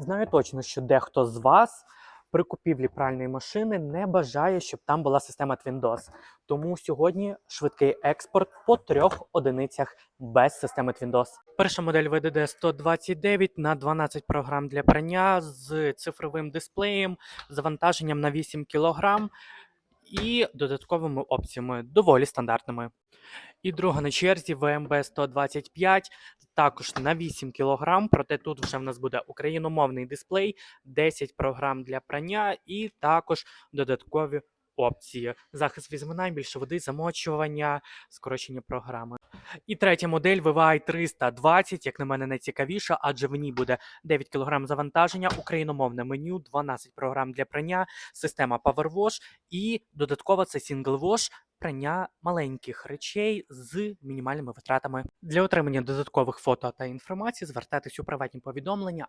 Знаю точно, що дехто з вас при купівлі пральної машини не бажає, щоб там була система Twindos. Тому сьогодні швидкий експорт по трьох одиницях без системи Twindos. Перша модель VDD 129 на 12 програм для прання з цифровим дисплеєм, завантаженням на 8 кг і додатковими опціями, доволі стандартними. І друга на черзі ВМБ 125, також на 8 кг, проте тут вже в нас буде україномовний дисплей, 10 програм для прання і також додаткові опції. Захист від зминань, більше води, замочування, скорочення програми. І третя модель VVI 320, як на мене, найцікавіша, адже в ній буде 9 кг завантаження, україномовне меню, 12 програм для прання, система PowerWash і додатково це Single Wash, прання маленьких речей з мінімальними витратами. Для отримання додаткових фото та інформації звертайтесь у приватні повідомлення